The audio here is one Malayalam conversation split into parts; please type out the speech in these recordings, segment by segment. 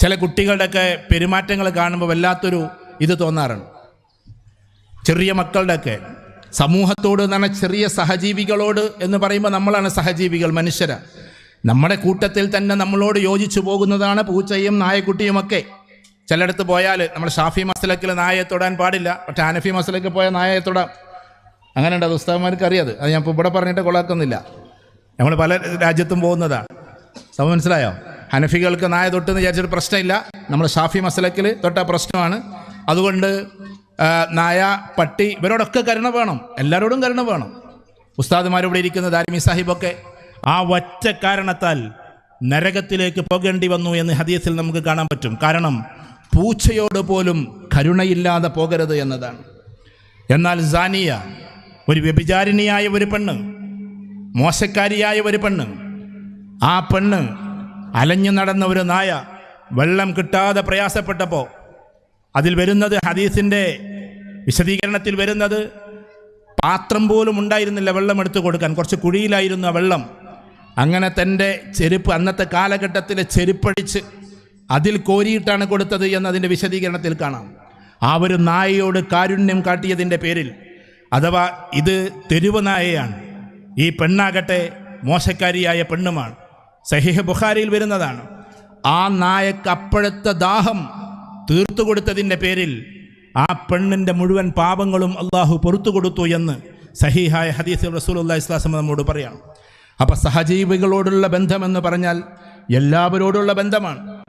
ചില കുട്ടികളുടെയൊക്കെ പെരുമാറ്റങ്ങൾ കാണുമ്പോൾ വല്ലാത്തൊരു ഇത് തോന്നാറുണ്ട്. ചെറിയ മക്കളുടെയൊക്കെ സമൂഹത്തോട് എന്ന് പറഞ്ഞാൽ ചെറിയ സഹജീവികളോട് എന്ന് പറയുമ്പോൾ നമ്മളാണ് സഹജീവികൾ മനുഷ്യരാ. നമ്മുടെ കൂട്ടത്തിൽ തന്നെ നമ്മളോട് യോജിച്ചു പോകുന്നതാണ് പൂച്ചയും നായക്കുട്ടിയുമൊക്കെ ചിലയിടത്ത് പോയാൽ നമ്മൾ ഷാഫി മസലക്കിൽ നായയെ തൊടാൻ പാടില്ല പക്ഷേ അനഫി മസലക്ക് പോയാൽ നായയെ തൊടാം. അങ്ങനെ ഉണ്ട് അത് ഉസ്താവന്മാർക്ക് അറിയാത് അത് ഞാൻ ഇപ്പോൾ ഇവിടെ പറഞ്ഞിട്ട് കൊള്ളാക്കുന്നില്ല നമ്മൾ പല രാജ്യത്തും പോകുന്നതാണ് സമ മനസ്സിലായോ? ഹനഫികൾക്ക് നായ തൊട്ടെന്ന് വിചാരിച്ചിട്ട് പ്രശ്നമില്ല. നമ്മൾ ഷാഫി മസലക്കിൽ തൊട്ട പ്രശ്നമാണ്. അതുകൊണ്ട് നായ പട്ടി ഇവരോടൊക്കെ കരുണ വേണം. എല്ലാവരോടും കരുണ വേണം. ഉസ്താദുമാരിവിടെ ഇരിക്കുന്ന ദാരിമി സാഹിബൊക്കെ ആ ഒറ്റ കാരണത്താൽ നരകത്തിലേക്ക് പോകേണ്ടി വന്നു എന്ന് ഹദീസിൽ നമുക്ക് കാണാൻ പറ്റും. കാരണം പൂച്ചയോട് പോലും കരുണയില്ലാതെ പോകരുത് എന്നതാണ്. എന്നാൽ സാനിയ ഒരു വ്യഭിചാരിണിയായ ഒരു പെണ്ണ് മോശക്കാരിയായ ഒരു പെണ്ണ് ആ പെണ്ണ് അലഞ്ഞു നടന്ന ഒരു നായ വെള്ളം കിട്ടാതെ പ്രയാസപ്പെട്ടപ്പോൾ അതിൽ വരുന്നത് ഹദീസിന്റെ വിശദീകരണത്തിൽ വരുന്നത് പാത്രം പോലും ഉണ്ടായിരുന്നില്ല വെള്ളം എടുത്തു കൊടുക്കാൻ. കുറച്ച് കുഴിയിലായിരുന്നു ആ വെള്ളം. അങ്ങനെ തന്റെ ചെരുപ്പ് അന്നത്തെ കാലഘട്ടത്തിലെ ചെരുപ്പടിച്ച് അതിൽ കോരിയിട്ടാണ് കൊടുത്തത് എന്നതിന്റെ വിശദീകരണത്തിൽ കാണാം. ആ ഒരു നായയോട് കാരുണ്യം കാട്ടിയതിന്റെ പേരിൽ അഥവാ ഇത് തെരുവ് നായയാണ് ഈ പെണ്ണാകട്ടെ മോശക്കാരിയായ പെണ്ണുമാണ്. സഹിഹ് ബുഖാരിയിൽ വരുന്നതാണ്. ആ നായക്ക് അപ്പോഴത്തെ ദാഹം തീർത്തു കൊടുത്തതിന്റെ പേരിൽ ആ പെണ്ണിന്റെ മുഴുവൻ പാപങ്ങളും അള്ളാഹു പൊറത്തു കൊടുത്തു എന്ന് സഹിഹായ ഹദീസ് റസൂൽ അള്ളാഹി ഇസ്ലാസം നമ്മോട് പറയാം. അപ്പം സഹജീവികളോടുള്ള ബന്ധമെന്ന് പറഞ്ഞാൽ എല്ലാവരോടുള്ള ബന്ധമാണ്.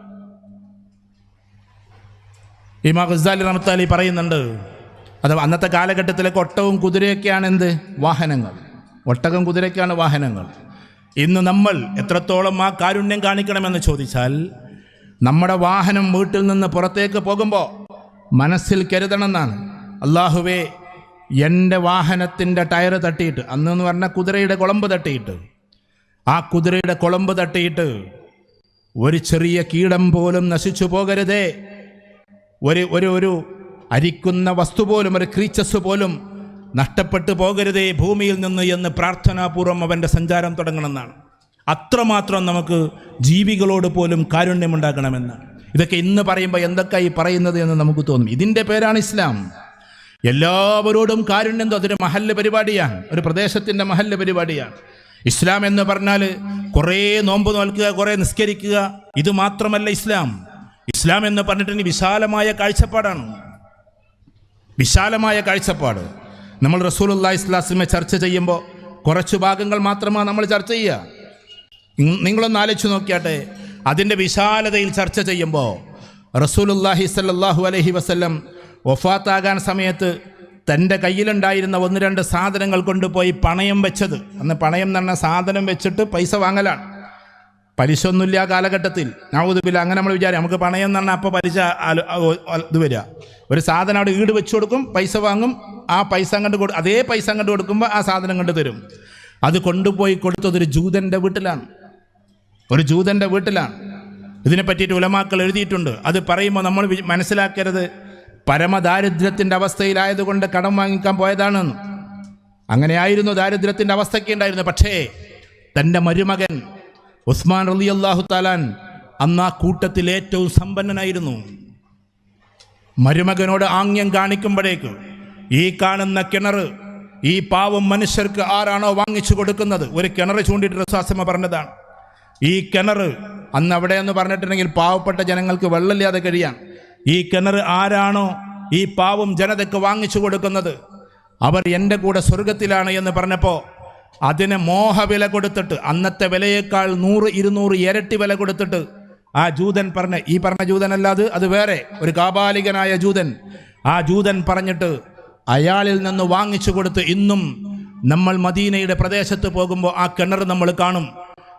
ഇമാ ഗസാലി റമത്താലി പറയുന്നുണ്ട് അത് അന്നത്തെ കാലഘട്ടത്തിലൊക്കെ ഒട്ടവും കുതിരയൊക്കെയാണ് എന്ത്? വാഹനങ്ങൾ. ഒട്ടകം കുതിരയ്ക്കാണ് വാഹനങ്ങൾ. ഇന്ന് നമ്മൾ എത്രത്തോളം ആ കാരുണ്യം കാണിക്കണമെന്ന് ചോദിച്ചാൽ നമ്മുടെ വാഹനം വീട്ടിൽ നിന്ന് പുറത്തേക്ക് പോകുമ്പോൾ മനസ്സിൽ കരുതണമെന്നാണ്. അള്ളാഹുവേ എന്റെ വാഹനത്തിന്റെ ടയർ തട്ടിയിട്ട് അന്ന് എന്ന് പറഞ്ഞാൽ കുതിരയുടെ കുളമ്പ് തട്ടിയിട്ട് ആ കുതിരയുടെ കുളമ്പ് തട്ടിയിട്ട് ഒരു ചെറിയ കീടം പോലും നശിച്ചു പോകരുതേ. ഒരു ഒരു ഒരു അരിക്കുന്ന വസ്തു പോലും ഒരു ക്രീച്ചസ് പോലും നഷ്ടപ്പെട്ടു പോകരുതേ ഭൂമിയിൽ നിന്ന് എന്ന് പ്രാർത്ഥനാപൂർവം അവന്റെ സഞ്ചാരം തുടങ്ങണമെന്നാണ്. അത്രമാത്രം നമുക്ക് ജീവികളോട് പോലും കാരുണ്യമുണ്ടാക്കണമെന്നാണ് ഇതൊക്കെ ഇന്ന് പറയുമ്പോൾ എന്തൊക്കെയായി പറയുന്നത് എന്ന് നമുക്ക് തോന്നും. ഇതിന്റെ പേരാണ് ഇസ്ലാം. എല്ലാവരോടും കാരുണ്യം അതൊരു മഹല്ല് പരിപാടിയാണ്. ഒരു പ്രദേശത്തിന്റെ മഹല്ല് പരിപാടിയാണ്. ഇസ്ലാം എന്ന് പറഞ്ഞാൽ കുറേ നോമ്പ് നോൽക്കുക കുറേ നിസ്കരിക്കുക ഇത് മാത്രമല്ല ഇസ്ലാം. ഇസ്ലാം എന്ന് പറഞ്ഞിട്ടുണ്ടെങ്കിൽ വിശാലമായ കാഴ്ചപ്പാടാണ്. വിശാലമായ കാഴ്ചപ്പാട്. നമ്മൾ റസൂലുല്ലാ ഇസ്ലാസിനെ ചർച്ച ചെയ്യുമ്പോൾ കുറച്ച് ഭാഗങ്ങൾ മാത്രമാണ് നമ്മൾ ചർച്ച ചെയ്യുക. നിങ്ങ- നിങ്ങളൊന്ന് ആലോചിച്ച് നോക്കിയാട്ടെ. അതിന്റെ വിശാലതയിൽ ചർച്ച ചെയ്യുമ്പോൾ റസൂലുല്ലാഹി സല്ലാഹു അലഹി വസ്ല്ലം വഫാത്താകാൻ സമയത്ത് തന്റെ കയ്യിലുണ്ടായിരുന്ന ഒന്ന് രണ്ട് സാധനങ്ങൾ കൊണ്ടുപോയി പണയം വെച്ചത്. അന്ന് പണയം എന്ന് പറഞ്ഞ സാധനം വെച്ചിട്ട് പൈസ വാങ്ങലാണ്. പലിശ ഒന്നുമില്ല ആ കാലഘട്ടത്തിൽ. നവതുബില്ല അങ്ങനെ നമ്മൾ വിചാരം നമുക്ക് പണയം എന്ന് പറഞ്ഞാൽ അപ്പോൾ പലിശ ഇത് വരിക. ഒരു സാധനം അവിടെ ഈട് വെച്ച് കൊടുക്കും പൈസ വാങ്ങും ആ പൈസ അങ്ങോട്ട് കൊടു അതേ പൈസ അങ്ങോട്ട് കൊടുക്കുമ്പോൾ ആ സാധനം കണ്ട് തരും. അത് കൊണ്ടുപോയി കൊടുത്തത് ഒരു ജൂതന്റെ വീട്ടിലാണ്. ഒരു ജൂതന്റെ വീട്ടിലാണ്. ഇതിനെ പറ്റിയിട്ട് ഉലമാക്കൾ എഴുതിയിട്ടുണ്ട്. അത് പറയുമ്പോൾ നമ്മൾ മനസ്സിലാക്കരുത്. പരമദാരിദ്ര്യത്തിന്റെ അവസ്ഥയിലായതുകൊണ്ട് കടം വാങ്ങിക്കാൻ പോയതാണെന്ന് അങ്ങനെയായിരുന്നു ദാരിദ്ര്യത്തിന്റെ അവസ്ഥയ്ക്ക് ഉണ്ടായിരുന്നു പക്ഷേ തന്റെ മരുമകൻ ഉസ്മാൻ റലി അള്ളാഹു താലാൻ അന്ന് ആ കൂട്ടത്തിൽ ഏറ്റവും സമ്പന്നനായിരുന്നു. മരുമകനോട് ആംഗ്യം കാണിക്കുമ്പോഴേക്ക് ഈ കാണുന്ന കിണർ ഈ പാവം മനുഷ്യർക്ക് ആരാണോ വാങ്ങിച്ചു കൊടുക്കുന്നത്? ഒരു കിണർ ചൂണ്ടിട്ട് റസാസമ പറഞ്ഞതാണ്. ഈ കിണർ അന്ന് അവിടെ എന്ന് പറഞ്ഞിട്ടുണ്ടെങ്കിൽ പാവപ്പെട്ട ജനങ്ങൾക്ക് വെള്ളമില്ലാതെ കഴിയാൻ ഈ കിണർ ആരാണോ ഈ പാവം ജനതയ്ക്ക് വാങ്ങിച്ചു കൊടുക്കുന്നത്? അവർ എന്റെ കൂടെ സ്വർഗത്തിലാണ് എന്ന് പറഞ്ഞപ്പോൾ അതിന് മോഹവില കൊടുത്തിട്ട് അന്നത്തെ വിലയേക്കാൾ നൂറ് ഇരുന്നൂറ് ഇരട്ടി വില കൊടുത്തിട്ട് ആ ജൂതൻ പറഞ്ഞ ഈ പറഞ്ഞ ജൂതനല്ലാതെ അത് വേറെ ഒരു കാബാലികനായ ജൂതൻ. ആ ജൂതൻ പറഞ്ഞിട്ട് അയാളിൽ നിന്ന് വാങ്ങിച്ചു കൊടുത്ത് ഇന്നും നമ്മൾ മദീനയുടെ പ്രദേശത്ത് പോകുമ്പോൾ ആ കിണർ നമ്മൾ കാണും.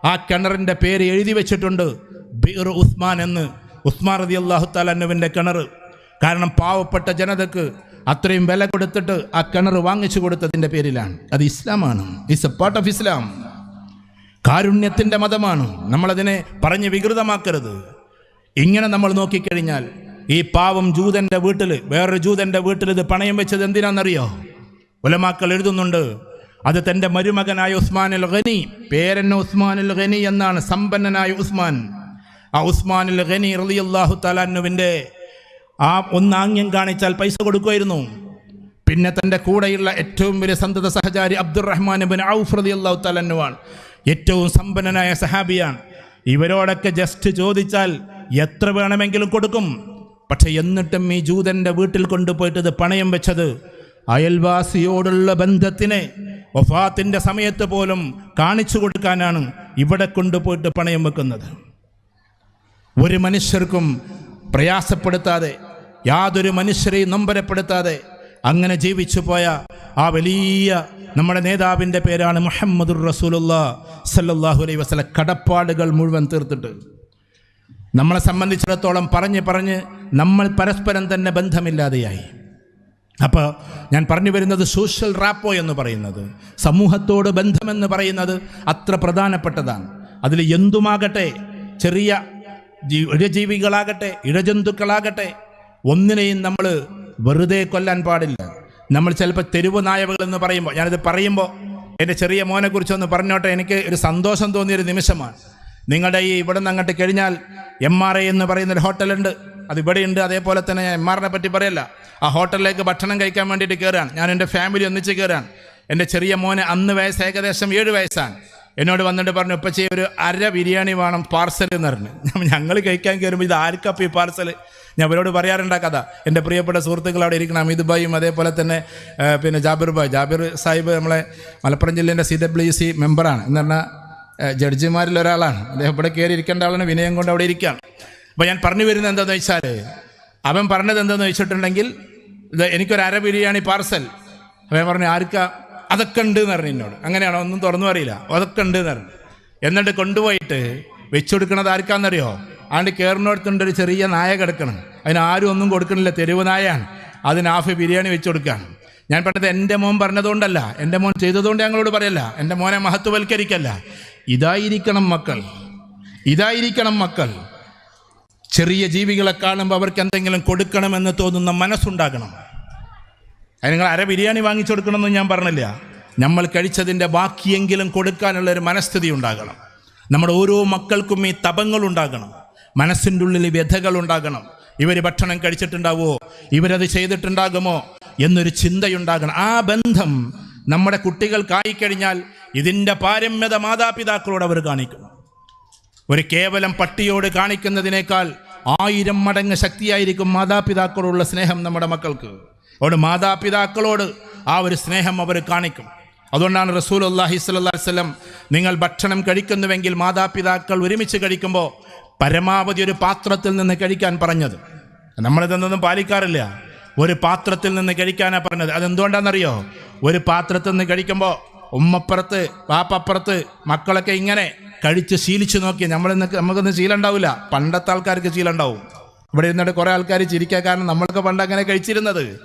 ആ കിണറിന്റെ പേര് എഴുതി വെച്ചിട്ടുണ്ട് ബീർ ഉസ്മാൻ എന്ന്. ഉസ്മാൻ റതി അള്ളാഹു താലന്നുവിന്റെ കിണർ. കാരണം പാവപ്പെട്ട ജനതക്ക് അത്രയും വില കൊടുത്തിട്ട് ആ കിണർ വാങ്ങിച്ചു കൊടുത്തതിന്റെ പേരിലാണ്. അത് ഇസ്ലാമാണ്. It's a part of Islam കാരുണ്യത്തിന്റെ മതമാണ്. നമ്മളതിനെ പറഞ്ഞ് വികൃതമാക്കരുത്. ഇങ്ങനെ നമ്മൾ നോക്കിക്കഴിഞ്ഞാൽ ഈ പാവം ജൂതന്റെ വീട്ടിൽ വേറൊരു ജൂതന്റെ വീട്ടിൽ ഇത് പണയം വെച്ചത് എന്തിനാണെന്നറിയോ? ഉലമാക്കൾ എഴുതുന്നുണ്ട് അത് തന്റെ മരുമകനായ ഉസ്മാൻ അൽ ഖനി പേരൻ ഉസ്മാൻ അൽ ഖനി എന്നാണ് സമ്പന്നനായ ഉസ്മാൻ. ആ ഉസ്മാനുൽ ഖനി റളിയല്ലാഹു തലാന്നുവിന്റെ ആ ഒന്നാംഗ്യം കാണിച്ചാൽ പൈസ കൊടുക്കുമായിരുന്നു. പിന്നെ തന്റെ കൂടെയുള്ള ഏറ്റവും വലിയ സന്തത സഹചാരി അബ്ദുറഹ്മാൻ ബിൻ ഔഫ് അള്ളാഹു തലന്നുവാണ് ഏറ്റവും സമ്പന്നനായ സഹാബിയാണ്. ഇവരോടൊക്കെ ജസ്റ്റ് ചോദിച്ചാൽ എത്ര വേണമെങ്കിലും കൊടുക്കും. പക്ഷെ എന്നിട്ടും ഈ ജൂതന്റെ വീട്ടിൽ കൊണ്ടുപോയിട്ടത് പണയം വെച്ചത് അയൽവാസിയോടുള്ള ബന്ധത്തിനെ വഫാത്തിന്റെ സമയത്ത് പോലും കാണിച്ചു കൊടുക്കാനാണ് ഇവിടെ കൊണ്ടുപോയിട്ട് പണയം വെക്കുന്നത്. ഒരു മനുഷ്യർക്കും പ്രയാസപ്പെടുത്താതെ യാതൊരു മനുഷ്യരെയും നൊമ്പരപ്പെടുത്താതെ അങ്ങനെ ജീവിച്ചു പോയ ആ വലിയ നമ്മുടെ നേതാവിന്റെ പേരാണ് മുഹമ്മദുർ റസൂലുള്ള സല്ലാഹു അലൈ വസ്ല കടപ്പാടുകൾ മുഴുവൻ തീർത്തിട്ട്. നമ്മളെ സംബന്ധിച്ചിടത്തോളം പറഞ്ഞ് പറഞ്ഞ് നമ്മൾ പരസ്പരം തന്നെ ബന്ധമില്ലാതെയായി. അപ്പോൾ ഞാൻ പറഞ്ഞു വരുന്നത് സോഷ്യൽ റാപ്പോ എന്ന് പറയുന്നത് സമൂഹത്തോട് ബന്ധമെന്ന് പറയുന്നത് അത്ര പ്രധാനപ്പെട്ടതാണ്. അതിൽ എന്തുമാകട്ടെ ചെറിയ ഇഴജീവികളാകട്ടെ ഇഴജന്തുക്കളാകട്ടെ ഒന്നിനെയും നമ്മൾ വെറുതെ കൊല്ലാൻ പാടില്ല. നമ്മൾ ചിലപ്പോൾ തെരുവ് നായവകൾ എന്ന് പറയുമ്പോൾ ഞാനിത് പറയുമ്പോൾ എന്റെ ചെറിയ മോനെക്കുറിച്ചൊന്ന് പറഞ്ഞോട്ടെ എനിക്ക് ഒരു സന്തോഷം തോന്നിയൊരു നിമിഷമാണ്. നിങ്ങളുടെ ഈ ഇവിടെ നിന്ന് അങ്ങോട്ട് കഴിഞ്ഞാൽ എം ആർ ഐ എന്ന് പറയുന്നൊരു ഹോട്ടലുണ്ട്. അത് ഇവിടെയുണ്ട്. അതേപോലെ തന്നെ എം ആറിനെ പറ്റി പറയല്ല. ആ ഹോട്ടലിലേക്ക് ഭക്ഷണം കഴിക്കാൻ വേണ്ടിയിട്ട് കയറാൻ ഞാൻ എന്റെ ഫാമിലി ഒന്നിച്ച് കയറാൻ എന്റെ ചെറിയ മോന് അന്ന് വയസ്സ് ഏകദേശം ഏഴ് വയസ്സാണ്. എന്നോട് വന്നിട്ട് പറഞ്ഞു ഉപ്പച്ചി ഒരു അര ബിരിയാണി വേണം പാർസൽ എന്ന് പറഞ്ഞു. ഞങ്ങൾ കഴിക്കാൻ കയറുമ്പോൾ ഇത് ആർക്കപ്പം ഈ പാർസൽ ഞാൻ അവരോട് പറയാറുണ്ട് കഥ. എന്റെ പ്രിയപ്പെട്ട സുഹൃത്തുക്കൾ അവിടെ ഇരിക്കണം. അമിത് ഭായും അതേപോലെ തന്നെ പിന്നെ ജാബിർ ഭായ്. ജാബിർ സാഹിബ് നമ്മളെ മലപ്പുറം ജില്ലേന്റെ സി ഡബ്ല്യു സി മെമ്പറാണ്. എന്ന് പറഞ്ഞാൽ ജഡ്ജിമാരിൽ ഒരാളാണ്. അദ്ദേഹം ഇവിടെ കയറി ഇരിക്കേണ്ട ആളാണ്. വിനയം കൊണ്ട് അവിടെ ഇരിക്കുകയാണ്. അപ്പോൾ ഞാൻ പറഞ്ഞു വരുന്നത് എന്താണെന്ന് വെച്ചാൽ അവൻ പറഞ്ഞത് എന്താണെന്ന് വെച്ചിട്ടുണ്ടെങ്കിൽ എനിക്കൊരു അര ബിരിയാണി പാർസൽ. അവൻ പറഞ്ഞു ആർക്കാ? അതൊക്കെ ഉണ്ട് എന്ന് പറഞ്ഞു എന്നോട്. അങ്ങനെയാണോ? ഒന്നും തുറന്നു അറിയില്ല. അതൊക്കെ ഉണ്ട് എന്ന് പറഞ്ഞു. എന്നിട്ട് കൊണ്ടുപോയിട്ട് വെച്ചു കൊടുക്കണത് ആർക്കാന്നറിയോ? ആണ്ട് കയറിനടുത്തുണ്ട് ഒരു ചെറിയ നായ കിടക്കണം അതിന് ആരും ഒന്നും കൊടുക്കണില്ല. തെരുവ് നായാണ് അതിന് ഹാഫ് ബിരിയാണി വെച്ച് കൊടുക്കുകയാണ് ഞാൻ പറഞ്ഞത് എന്റെ മോൻ പറഞ്ഞതുകൊണ്ടല്ല. എന്റെ മോൻ ചെയ്തതുകൊണ്ട് ഞങ്ങളോട് പറയല്ല. എന്റെ മോനെ മഹത്വവൽക്കരിക്കല്ല. ഇതായിരിക്കണം മക്കൾ. ഇതായിരിക്കണം മക്കൾ. ചെറിയ ജീവികളെ കാണുമ്പോൾ അവർക്ക് എന്തെങ്കിലും കൊടുക്കണമെന്ന് തോന്നുന്ന മനസ്സുണ്ടാകണം. അത് നിങ്ങൾ അര ബിരിയാണി വാങ്ങിച്ചു കൊടുക്കണമെന്ന് ഞാൻ പറഞ്ഞില്ല. നമ്മൾ കഴിച്ചതിന്റെ ബാക്കിയെങ്കിലും കൊടുക്കാനുള്ളൊരു മനസ്ഥിതി ഉണ്ടാകണം. നമ്മുടെ ഓരോ മക്കൾക്കും ഈ തപങ്ങളുണ്ടാകണം മനസ്സിന്റെ ഉള്ളിൽ വ്യഥകൾ ഉണ്ടാകണം. ഇവർ ഭക്ഷണം കഴിച്ചിട്ടുണ്ടാവോ? ഇവരത് ചെയ്തിട്ടുണ്ടാകുമോ? എന്നൊരു ചിന്തയുണ്ടാകണം. ആ ബന്ധം നമ്മുടെ കുട്ടികൾക്കായിക്കഴിഞ്ഞാൽ ഇതിന്റെ പാരമ്യത മാതാപിതാക്കളോട് അവർ കാണിക്കും ഒരു കേവലം പട്ടിയോട് കാണിക്കുന്നതിനേക്കാൾ ആയിരം മടങ്ങ് ശക്തിയായിരിക്കും മാതാപിതാക്കളോടുള്ള സ്നേഹം നമ്മുടെ മക്കൾക്ക്. അതുകൊണ്ട് മാതാപിതാക്കളോട് ആ ഒരു സ്നേഹം അവർ കാണിക്കും. അതുകൊണ്ടാണ് റസൂൽ അള്ളാഹി സ്വല്ലാ വല്ലം നിങ്ങൾ ഭക്ഷണം കഴിക്കുന്നുവെങ്കിൽ മാതാപിതാക്കൾ ഒരുമിച്ച് കഴിക്കുമ്പോൾ പരമാവധി ഒരു പാത്രത്തിൽ നിന്ന് കഴിക്കാൻ പറഞ്ഞത്. നമ്മളിതൊന്നും പാലിക്കാറില്ല. ഒരു പാത്രത്തിൽ നിന്ന് കഴിക്കാനാണ് പറഞ്ഞത്. അതെന്തുകൊണ്ടാണെന്നറിയോ? ഒരു പാത്രത്തിൽ നിന്ന് കഴിക്കുമ്പോൾ ഉമ്മപ്പുറത്ത് പാപ്പപ്പുറത്ത് മക്കളൊക്കെ ഇങ്ങനെ കഴിച്ച് ശീലിച്ചു നോക്കി. നമ്മളിന്ന് നമുക്കൊന്നും ശീലം ഉണ്ടാവില്ല പണ്ടത്തെ ആൾക്കാർക്ക് ശീലം ഉണ്ടാവും ഇവിടെ ഇരുന്നിട്ട് കുറേ ആൾക്കാർ ചിരിക്കാൻ കാരണം നമ്മളൊക്കെ പണ്ട് അങ്ങനെ കഴിച്ചിരുന്നത്.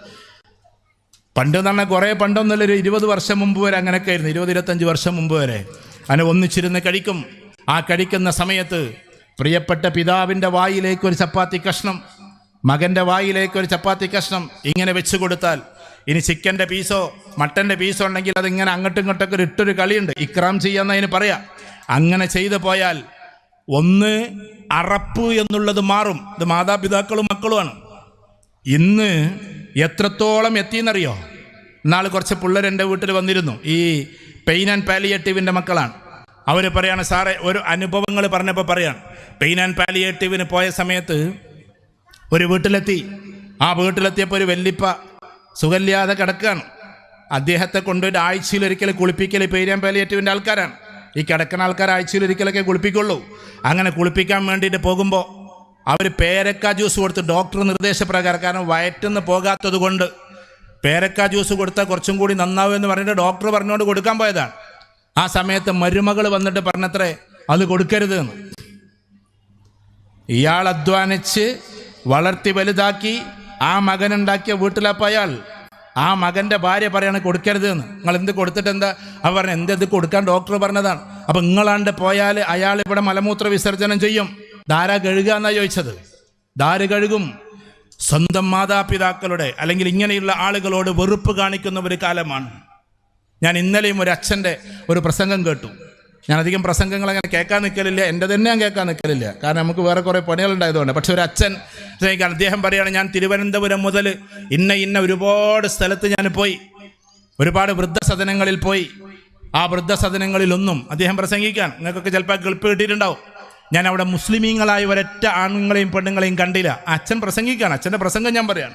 പണ്ട് എന്ന് പറഞ്ഞാൽ കുറേ പണ്ടൊന്നുമില്ല. ഒരു ഇരുപത് വർഷം മുമ്പ് വരെ അങ്ങനെയൊക്കെ ആയിരുന്നു. ഇരുപത് ഇരുപത്തഞ്ച് വർഷം മുമ്പ് വരെ. അങ്ങനെ ഒന്നിച്ചിരുന്ന് കഴിക്കും. ആ കഴിക്കുന്ന സമയത്ത് പ്രിയപ്പെട്ട പിതാവിന്റെ വായിലേക്ക് ഒരു ചപ്പാത്തി കഷ്ണം മകന്റെ വായിലേക്ക് ഒരു ചപ്പാത്തി കഷ്ണം ഇങ്ങനെ വെച്ച് കൊടുത്താൽ ഇനി ചിക്കന്റെ പീസോ മട്ടന്റെ പീസോ ഉണ്ടെങ്കിൽ അതിങ്ങനെ അങ്ങോട്ടും ഇങ്ങോട്ടൊക്കെ ഒരു ഇട്ടൊരു കളിയുണ്ട്. ഇക്രാം ചെയ്യാന്നതിന് പറയാം. അങ്ങനെ ചെയ്തു പോയാൽ ഒന്ന് അറപ്പ് എന്നുള്ളത് മാറും. ഇത് മാതാപിതാക്കളും മക്കളുമാണ്. ഇന്ന് എത്രത്തോളം എത്തിയെന്നറിയോ? നാൾ കുറച്ച് പിള്ളേർ എന്റെ വീട്ടിൽ വന്നിരുന്നു. ഈ പെയിൻ ആൻഡ് പാലിയേറ്റീവിന്റെ മക്കളാണ്. അവർ പറയാണ് സാറേ ഒരു അനുഭവങ്ങൾ പറഞ്ഞപ്പോൾ പറയാണ് പെയിൻ ആൻഡ് പാലിയേറ്റീവിന് പോയ സമയത്ത് ഒരു വീട്ടിലെത്തി. ആ വീട്ടിലെത്തിയപ്പോൾ ഒരു വെല്ലിപ്പ സുഖമില്ലാതെ കിടക്കുകയാണ്. അദ്ദേഹത്തെ കൊണ്ടുപോയിട്ട് ആഴ്ചയിൽ ഒരിക്കൽ കുളിപ്പിക്കൽ പെയിൻ ആൻഡ് പാലിയേറ്റീവിന്റെ ആൾക്കാരാണ്. ഈ കിടക്കുന്ന ആൾക്കാർ ആഴ്ചയിൽ ഒരിക്കലൊക്കെ കുളിപ്പിക്കുള്ളൂ. അങ്ങനെ കുളിപ്പിക്കാൻ വേണ്ടിയിട്ട് പോകുമ്പോൾ അവർ പേരക്ക ജ്യൂസ് കൊടുത്ത് ഡോക്ടർ നിർദ്ദേശപ്രകാരം കാരണം വയറ്റുനിന്ന് പോകാത്തത് കൊണ്ട് പേരക്ക ജ്യൂസ് കൊടുത്താൽ കുറച്ചും കൂടി നന്നാവും എന്ന് പറഞ്ഞിട്ട് ഡോക്ടർ പറഞ്ഞുകൊണ്ട് കൊടുക്കാൻ പോയതാണ്. ആ സമയത്ത് മരുമകൾ വന്നിട്ട് പറഞ്ഞത്രേ അത് കൊടുക്കരുത് എന്ന് ഇയാൾ അധ്വാനിച്ച് വളർത്തി വലുതാക്കി ആ മകനുണ്ടാക്കിയ വീട്ടിലപ്പോൾ അയാൾ ആ മകന്റെ ഭാര്യ പറയാണ് കൊടുക്കരുത് എന്ന് നിങ്ങൾ എന്ത് കൊടുത്തിട്ട് എന്താ അവർ പറഞ്ഞു എന്ത് ഇത് കൊടുക്കാൻ ഡോക്ടർ പറഞ്ഞതാണ്. അപ്പം നിങ്ങളാണ്ട് പോയാൽ അയാൾ ഇവിടെ മലമൂത്ര വിസർജനം ചെയ്യും. ധാര കഴുകുക എന്നാ ചോദിച്ചത്? ധാര കഴുകും? സ്വന്തം മാതാപിതാക്കളുടെ അല്ലെങ്കിൽ ഇങ്ങനെയുള്ള ആളുകളോട് വെറുപ്പ് കാണിക്കുന്ന ഒരു കാലമാണ്. ഞാൻ ഇന്നലെയും ഒരു അച്ഛന്റെ ഒരു പ്രസംഗം കേട്ടു. ഞാൻ അധികം പ്രസംഗങ്ങൾ അങ്ങനെ കേൾക്കാൻ നിൽക്കലില്ല. എന്റെ തന്നെ ഞാൻ കേൾക്കാൻ നിൽക്കലില്ല. കാരണം നമുക്ക് വേറെ കുറേ പണികളുണ്ടായതുകൊണ്ട് പക്ഷെ ഒരു അച്ഛൻ സ്നേഹിക്കാൻ അദ്ദേഹം പറയുകയാണ് ഞാൻ തിരുവനന്തപുരം മുതൽ ഇന്ന ഇന്ന ഒരുപാട് സ്ഥലത്ത് ഞാൻ പോയി. ഒരുപാട് വൃദ്ധസദനങ്ങളിൽ പോയി. ആ വൃദ്ധസദനങ്ങളിലൊന്നും അദ്ദേഹം പ്രസംഗിക്കാൻ. നിങ്ങൾക്കൊക്കെ ചിലപ്പോൾ ഗൾപ്പ് കിട്ടിയിട്ടുണ്ടാവും. ഞാൻ അവിടെ മുസ്ലിമീങ്ങളായ ഒരൊറ്റ ആണുങ്ങളെയും പെണ്ണുങ്ങളെയും കണ്ടില്ല. അച്ഛൻ പ്രസംഗിക്കുകയാണ്. അച്ഛന്റെ പ്രസംഗം ഞാൻ പറയാണ്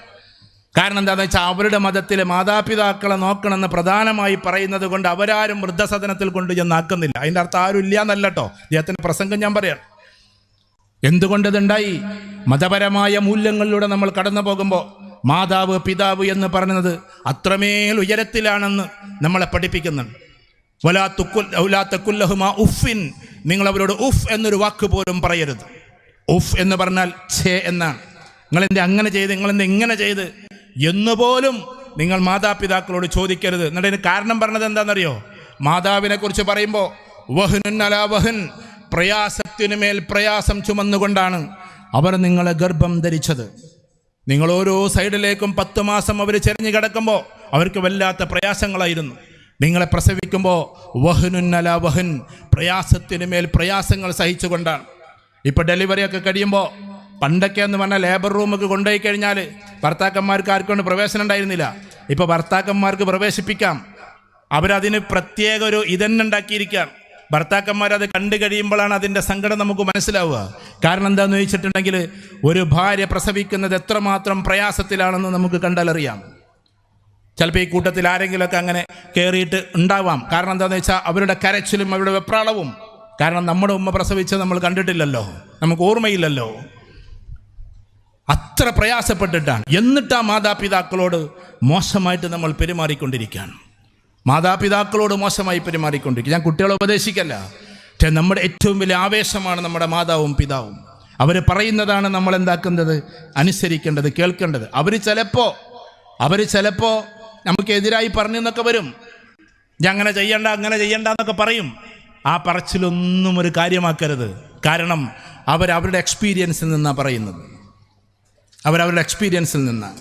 കാരണം എന്താണെന്ന് വെച്ചാൽ അവരുടെ മതത്തിലെ മാതാപിതാക്കളെ നോക്കണമെന്ന് പ്രധാനമായി പറയുന്നത് കൊണ്ട് അവരാരും വൃദ്ധസദനത്തിൽ കൊണ്ട് ചെന്നാക്കുന്നില്ല അതിന്റെ അർത്ഥം ആരും ഇല്ല എന്നല്ലോ അദ്ദേഹത്തിന്റെ പ്രസംഗം ഞാൻ പറയാം. എന്തുകൊണ്ടതുണ്ടായി മതപരമായ മൂല്യങ്ങളിലൂടെ നമ്മൾ കടന്നു പോകുമ്പോൾ മാതാവ് പിതാവ് എന്ന് പറയുന്നത് അത്രമേൽ ഉയരത്തിലാണെന്ന് നമ്മളെ പഠിപ്പിക്കുന്നുണ്ട്. വലാ തുക്കുൽ ഉഫിൻ നിങ്ങൾ അവരോട് ഉഫ് എന്നൊരു വാക്ക് പോലും പറയരുത്. ഉഫ് എന്ന് പറഞ്ഞാൽ ഛേ എന്നാണ്. നിങ്ങളെന്ത് അങ്ങനെ ചെയ്ത്? നിങ്ങളെന്ത് ഇങ്ങനെ ചെയ്ത്? എന്നുപോലും നിങ്ങൾ മാതാപിതാക്കളോട് ചോദിക്കരുത്. എന്നിട്ട് കാരണം പറഞ്ഞത് എന്താണെന്നറിയോ? മാതാവിനെ കുറിച്ച് പറയുമ്പോൾ വഹുനുൻ അലാ വഹൻ പ്രയാസത്തിനു മേൽ പ്രയാസം ചുമന്നുകൊണ്ടാണ് അവർ നിങ്ങളെ ഗർഭം ധരിച്ചത്. നിങ്ങൾ ഓരോ സൈഡിലേക്കും പത്ത് മാസം അവർ ചെരിഞ്ഞു കിടക്കുമ്പോൾ അവർക്ക് വല്ലാത്ത പ്രയാസങ്ങളായിരുന്നു. നിങ്ങളെ പ്രസവിക്കുമ്പോൾ വഹനുന്നല വഹൻ പ്രയാസത്തിനു മേൽ പ്രയാസങ്ങൾ സഹിച്ചുകൊണ്ടാണ്. ഇപ്പോൾ ഡെലിവറിയൊക്കെ കഴിയുമ്പോൾ പണ്ടൊക്കെ എന്ന് പറഞ്ഞാൽ ലേബർ റൂമൊക്കെ കൊണ്ടുപോയി കഴിഞ്ഞാൽ ഭർത്താക്കന്മാർക്ക് ആർക്കൊണ്ട് പ്രവേശനം ഉണ്ടായിരുന്നില്ല. ഇപ്പോൾ ഭർത്താക്കന്മാർക്ക് പ്രവേശിപ്പിക്കാം. അവരതിന് പ്രത്യേക ഒരു ഇതന്നെ ഉണ്ടാക്കിയിരിക്കാം ഭർത്താക്കന്മാരത് കണ്ടു കഴിയുമ്പോഴാണ് അതിന്റെ സങ്കടം നമുക്ക് മനസ്സിലാവുക. കാരണം എന്താണെന്ന് ചോദിച്ചിട്ടുണ്ടെങ്കിൽ ഒരു ഭാര്യ പ്രസവിക്കുന്നത് എത്രമാത്രം പ്രയാസത്തിലാണെന്ന് നമുക്ക് കണ്ടാലറിയാം ചിലപ്പോൾ ഈ കൂട്ടത്തിൽ ആരെങ്കിലുമൊക്കെ അങ്ങനെ കയറിയിട്ട് ഉണ്ടാവാം. കാരണം എന്താണെന്ന് വെച്ചാൽ അവരുടെ കരച്ചിലും അവരുടെ വെപ്രാളവും. കാരണം നമ്മുടെ ഉമ്മ പ്രസവിച്ച് നമ്മൾ കണ്ടിട്ടില്ലല്ലോ. നമുക്ക് ഓർമ്മയില്ലല്ലോ. അത്ര പ്രയാസപ്പെട്ടിട്ടാണ്. എന്നിട്ട് ആ മാതാപിതാക്കളോട് മോശമായിട്ട് നമ്മൾ പെരുമാറിക്കൊണ്ടിരിക്കുകയാണ്. മാതാപിതാക്കളോട് മോശമായി പെരുമാറിക്കൊണ്ടിരിക്കുക ഞാൻ കുട്ടികളെ ഉപദേശിക്കല്ല. പക്ഷേ നമ്മുടെ ഏറ്റവും വലിയ ആവേശമാണ് നമ്മുടെ മാതാവും പിതാവും. അവർ പറയുന്നതാണ് നമ്മൾ എന്താക്കുന്നത്? അനുസരിക്കേണ്ടത് കേൾക്കേണ്ടത്. അവർ ചിലപ്പോൾ അവർ ചിലപ്പോൾ നമുക്കെതിരായി പറഞ്ഞെന്നൊക്കെ വരും. ഞാൻ അങ്ങനെ ചെയ്യണ്ട അങ്ങനെ ചെയ്യണ്ട എന്നൊക്കെ പറയും. ആ പറച്ചിലൊന്നും ഒരു കാര്യമാക്കരുത്. കാരണം അവർ അവരുടെ എക്സ്പീരിയൻസിൽ നിന്നാണ് പറയുന്നത്. അവരവരുടെ എക്സ്പീരിയൻസിൽ നിന്നാണ്.